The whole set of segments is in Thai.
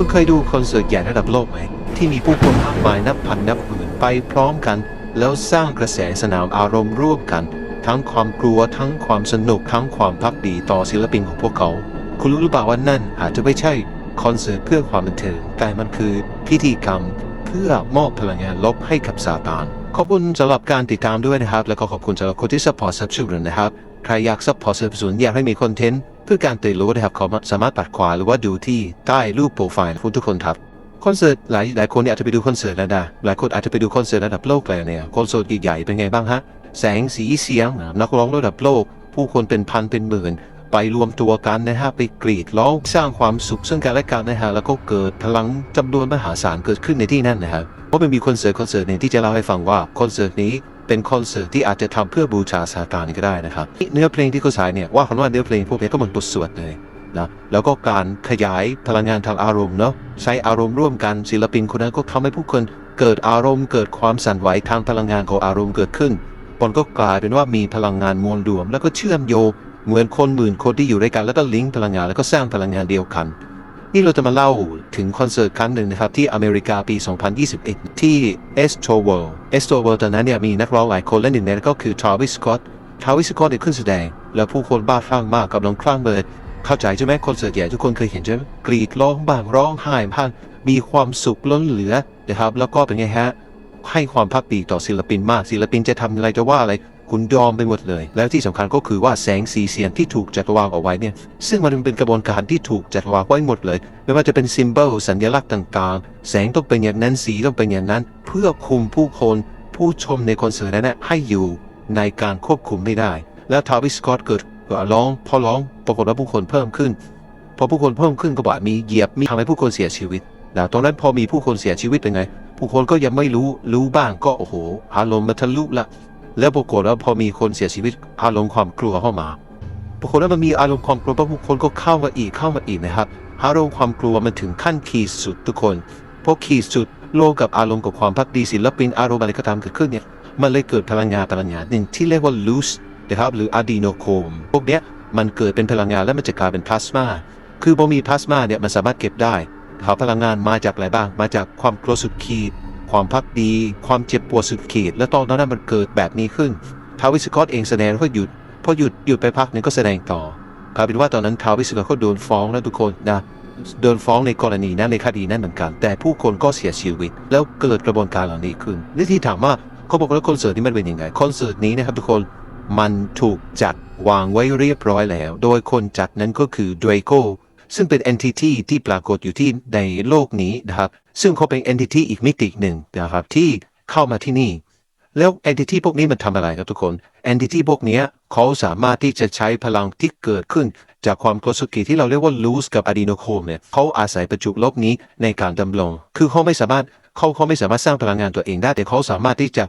คุณเคยดูคอนเสิร์ตใหญ่ระดับโลกไหม ที่มีผู้คนมากมายนับพันนับหมื่นไปพร้อมกัน แล้วสร้างกระแสสนามอารมณ์ร่วมกัน ทั้งความกลัวทั้งความสนุกทั้งความพักดีต่อศิลปินของพวกเขา คุณรู้หรือเปล่าว่านั่นอาจจะไม่ใช่คอนเสิร์ตเพื่อความบันเทิงแต่มันคือพิธีกรรมเพื่อมอบพลังงานลบให้กับซาตาน ขอบคุณสำหรับการติดตามด้วยนะครับ แล้วก็ขอบคุณสำหรับคนที่ support สนับสนุนนะครับ ใครอยาก support สนับสนุนอยากให้มีคอนเทนต์ พื่อการตื่นรู้นะครับขอสามารถปัดขวาหรือว่าดูที่ใต้รูปโปรไฟล์ของทุกคนครับคอนเสิร์ตหลายหลายคนเนี่ยอาจจะไปดูคอนเสิร์ตแล้วนะหลายคนอาจจะไปดูคอนเสิร์ตระดับโลกแล้วเนี่ยคอนเสิร์ตใหญ่ๆเป็นไงบ้างฮะแสงสีเสียงนักร้องระดับโลก ผู้คนเป็นพันเป็นหมื่นไปรวมตัวกันนะฮะไปกรีดร้องสร้างความสุขซึ่งกันและกันนะฮะแล้วก็เกิดพลังจำนวนมหาศาลเกิดขึ้นในที่นั่นนะครับเพราะมันมีคอนเสิร์ตคอนเสิร์ตหนึ่งที่จะเล่าให้ฟังว่าคอนเสิร์ตนี้ เป็นคอนเสิร์ตที่อาจจะทำเพื่อบูชาซาตานก็ได้นะครับ เนื้อเพลงที่เขาใช้เนี่ยว่ากันว่าเนื้อเพลงพวกนี้ก็เหมือนบทสวดเลยนะแล้วก็การขยายพลังงานทางอารมณ์เนาะใช้อารมณ์ร่วมกันศิลปินคนนั้นก็ทำให้ผู้คนเกิดอารมณ์เกิดความสั่นไหวทางพลังงานของอารมณ์เกิดขึ้นผลก็กลายเป็นว่ามีพลังงานมวลรวม แล้วก็เชื่อมโยงเหมือนคนหมื่นคนที่อยู่ด้วยกันแล้วก็ลิงก์พลังงานแล้วก็สร้างพลังงานเดียวกัน นี่เราจะมาเล่าถึงคอนเสิร์ตครั้งหนึ่งนะครับ ที่อเมริกาปี 2021 ที่ e s t r o w o r l d e s t r o w o r l d ตอนนั้นเนี่ยมีนักร้องหลายคนและหนึ่งในนั้นก็คือ Travis Scott Travis Scott เนี่ยขึ้นแสดง แล้วผู้คนบ้าคลั่งมากกำลังคลั่งเลยเข้าใจใช่ไหมคอนเสิร์ตใหญ่ทุกคนเคยเห็นใช่ไหมกรีดร้องบ้างร้องไห้บ้างมีความสุขล้นเหลือนะครับแล้วก็เป็นไงฮะให้ความพักดีต่อศิลปินมากศิลปินจะทำอะไรจะว่าอะไร คุณยอมไปหมดเลย แล้วที่สำคัญก็คือว่าแสงสีเสียงที่ถูกจัดวางเอาไว้เนี่ย ซึ่งมันเป็นกระบวนการที่ถูกจัดวางไว้หมดเลย ไม่ว่าจะเป็นซิม b บลสัญลักษณ์ต่างๆ แสงต้องเป็นอย่างนั้นสีต้องเป็นอย่างนั้น เพื่อคุมผู้คน ผู้ชมในคอนเสิร์ตนั้นนะให้อยู่ในการควบคุมไม่ได้ แล้วทาวิสกอตเกิดร้องพอร้องปรากฏว่าผู้คนเพิ่มขึ้น พอผู้คนเพิ่มขึ้นก็บอกมีเหยียบมีทำให้ผู้คนเสียชีวิตนะตรงนั้นพอมีผู้คนเสียชีวิตเป็นไง ผู้คนก็ยังไม่รู้รู้บ้างก็โอ้โหอารมณ์มันทะลุละ แล้วปรากฏว่าพอมีคนเสียชีวิตอารมณ์ความกลัวเข้ามาปรากฏว่ามันมีอารมณ์ความกลัวเพราะผู้คนก็เข้ามาอีกเข้ามาอีกนะครับอารมณ์ความกลัวมันถึงขั้นขีดสุดทุกคนพอขีดสุดโลกกับอารมณ์กับความพักดีศิลปินอารมณ์อะไรก็ตามเกิดขึ้นเนี่ยมันเลยเกิดพลังงานพลังงานหนึ่งที่เรียกว่า loose นะครับหรืออะดีโนโคมพวกเนี้ยมันเกิดเป็นพลังงานแล้วมันจะกลายเป็นพลาสมาคือพอมีพลาสมาเนี่ยมันสามารถเก็บได้ครับพลังงานมาจากอะไรบ้าง มาจากความกลัวสุดขีด ความพักดี ความเจ็บปวดสุดขีด และตอนนั้นมันเกิดแบบนี้ขึ้นทาวิสกอตเองแสดงก็หยุด พอหยุดหยุดไปพักหนึงก็แสดงต่อกลายเป็นว่าตอนนั้นทาวิสกอตก็โดนฟ้องนะทุกคนนะโดนฟ้องในกรณีนั้นในคดีนั้นเหมือนกัน แต่ผู้คนก็เสียชีวิต แล้วเกิดกระบวนการเหล่านี้ขึ้นนี่ที่ถามว่าเขาบอกว่าคอนเสิร์ตนี้มันเป็นยังไงคอนเสิร์ตนี้นะครับทุกคนมันถูกจัดวางไว้เรียบร้อยแล้ว โดยคนจัดนั้นก็คือ Draco ซึ่งเป็น entity ที่ปรากฏอยู่ที่ในโลกนี้นะครับ ซึ่งเขาเป็น entity อีกมิติหนึ่งนะครับที่เข้ามาที่นี่ แล้ว entity พวกนี้มันทำอะไรครับทุกคน entity พวกนี้เขาสามารถที่จะใช้พลังที่เกิดขึ้น จากความโกสุกิที่เราเรียกว่า loose กับ adenochrom เนี่ยเขาอาศัยประจุลบนี้ในการดำรง คือเขาไม่สามารถเขาเขาไม่สามารถสร้างพลังงานตัวเองได้แต่เขาสามารถที่จะ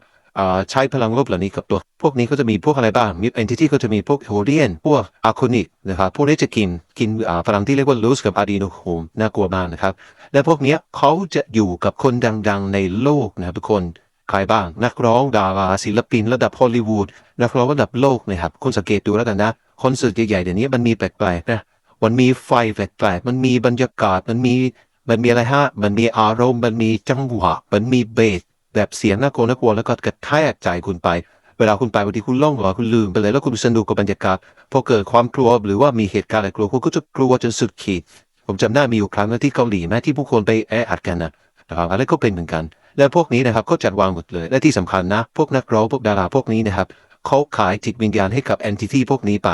ใช้พลังลบเหล่านี้กับตัว พวกนี้ก็จะมีพวกอะไรบ้างมี entity ก็จะมีพวกโฮเดียนพวกอะโคนิกนะครับพวกนี้จะกินกินพลังที่เรียกว่า loose กับ adenochrom น่ากลัวมากนะครับ และพวกนี้เขาจะอยู่กับคนดังๆ ในโลกนะครับทุกคนใครบ้าง นักร้องดาราศิลปินระดับฮอลลีวูดนักร้องระดับโลกนะครับคุณสังเกตดูแล้วกันนะคอนเสิร์ตใหญ่ๆเดี๋ยวนี้มันมีแปลกๆนะมันมีไฟแปลกๆมันมีบรรยากาศมันมีมันมีอะไรฮะ มันมีอารมณ์ มันมีจังหวะ มันมีเบส แบบเสียงน่ากลัวน่ากลัวแล้วก็กระแทกใจคุณไป เวลาคุณไปบางทีคุณล่องลอคุณลืมไปเลยแล้วคุณสนุกกับบรรยากาศพอเกิดความกลัวหรือว่ามีเหตุการณ์อะไรกลัวคุณก็จะกลัวจนสุดขีด ผมจำได้มีอยู่ครั้งนึงที่เกาหลีแม้ที่ผู้คนไปแออัดกันนะนะครับอะไรก็เป็นเหมือนกัน และพวกนี้นะครับก็จัดวางหมดเลย และที่สำคัญนะ พวกนักร้องพวกดาราพวกนี้นะครับเขาขายจิตวิญญาณให้กับ entity พวกนี้ไป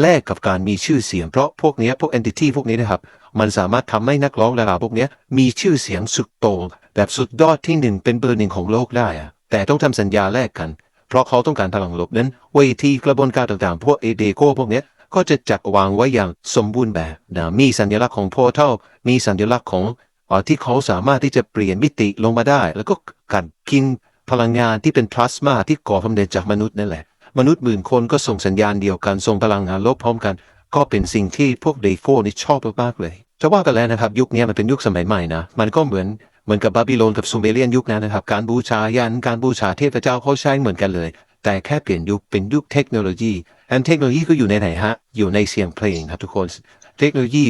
แลกกับการมีชื่อเสียงเพราะพวกนี้พวก entity พวกนี้นะครับ มันสามารถทำให้นักร้องดาราพวกนี้มีชื่อเสียงสุดโต่งแบบสุดยอดที่หนึ่งเป็นเบอร์หนึ่งของโลกได้อะแต่ต้องทำสัญญาแลกกัน เพราะเขาต้องการพลังลบนั้นเวทีกระบวนการต่างๆ พวกเอเดโกพวกนี้ก็จะจัดวางไว้อย่างสมบูรณ์แบบนะมีสัญลักษณ์ของโพเทลมีสัญลักษณ์ของอที่เขาสามารถที่จะเปลี่ยนมิติลงมาได้ แล้วก็การกินพลังงานที่เป็นพลาสมาที่ก่อความเด่นจากมนุษย์นั่นแหละ มนุษย์หมื่นคนก็ส่งสัญญาณเดียวกันส่งพลังงานลบพร้อมกัน ก็เป็นสิ่งที่พวกเดโฟนี่ชอบมากๆเลยจะว่ากันแล้วนะครับยุคนี้มันเป็นยุคสมัยใหม่นะมันก็เหมือนเหมือนกับบาบิโลนกับซูเมเรียนยุคนั้นนะครับ การบูชายันการบูชาเทพเจ้าเขาใช้เหมือนกันเลย แต่แค่เปลี่ยนยุคเป็นยุคเทคโนโลยีแอนเทคโนโลยีก็อยู่ในไหนฮะอยู่ในเสียงเพลงครับทุกคนเทคโนโลยี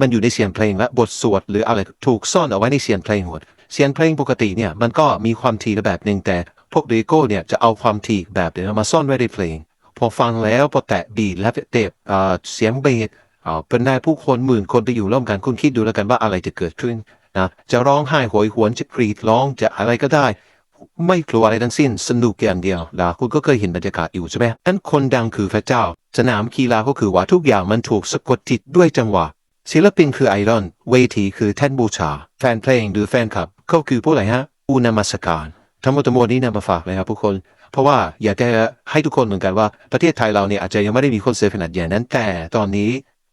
มันอยู่ในเสียงเพลงและบทสวดหรืออะไรถูกซ่อนเอาไว้ในเสียงเพลงหมด เสียงเพลงปกติเนี่ยมันก็มีความถี่แบบหนึ่งแต่พวกเรโก้เนี่ยจะเอาความถี่แบบเดียวมาซ่อนไว้ในเพลง พอฟังแล้วพอแตะบีและเตะอ่าเสียงเบสเป็นนายผู้คนหมื่นคนไปอยู่ร่วมกันคุณคิดดูแล้วกันว่าอะไรจะเกิดขึ้นนะจะร้องไห้โหยหวนจะกรีดร้องจะอะไรก็ได้ ไม่กลัวอะไรทั้งสิ้นสนุกอย่างเดียวนะคุณก็เคยเห็นบรรยากาศอยู่ใช่ไหมนั้นคนดังคือพระเจ้า สนามกีฬาก็คือว่าทุกอย่างมันถูกสะกดจิตด้วยจังหวะ ศิลปินคือไอรอน เวทีคือแท่นบูชา แฟนเพลงหรือแฟนคลับ ก็คือผู้อะไรฮะอุนมัสการทั้งหมดทั้งมวลนี้นำมาฝากเลยครับทุกคน เพราะว่าอยากจะให้ทุกคนเหมือนกันว่าประเทศไทยเราเนี่ยอาจจะยังไม่ได้มีคอนเสิร์ตขนาดใหญ่นั้น แต่ตอนนี้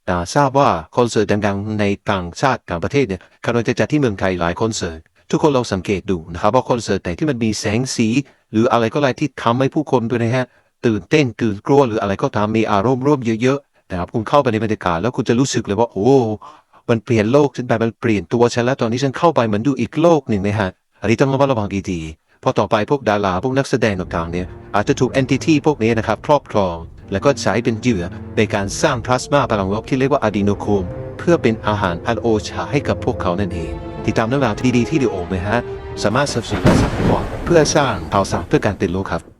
อ่าทราบว่าคอนเสิร์ตดังๆในต่างชาติต่างประเทศเนี่ยกำลังจะจัดที่เมืองไทยหลายคอนเสิร์ตทุกคนลองสังเกตดูนะครับว่าคอนเสิร์ตไหนที่มันมีแสงสี หรืออะไรก็อะไรที่ทำให้ผู้คนด้วยนะฮะตื่นเต้นตื่นกลัวหรืออะไรก็ตามมีอารมณ์ร่วมเยอะๆ นะครับคุณเข้าไปในบรรยากาศแล้วคุณจะรู้สึกเลยว่าโอ้มันเปลี่ยนโลกฉันไปมันเปลี่ยนตัวฉันแล้วตอนนี้ฉันเข้าไปเหมือนดูอีกโลกหนึ่งนะฮะอันนี้ต้องระมัดระวังดีๆเพราะต่อไปพวกดาราพวกนักแสดงต่างๆเนี่ยอาจจะถูก entity พวกนี้นะครับครอบครอง แล้วก็ใช้เป็นเหยื่อในการสร้างพลาสมาพลังลบที่เรียกว่าอะดีโนโคมเพื่อเป็นอาหารอันโอชาให้กับพวกเขานั่นเองติดตามเรื่องราวที่ดีที่ดีโอไหมฮะสามารถสนับสนุนและสนับสนุนเพื่อสร้างข่าวสารเพื่อการตื่นรู้ครับ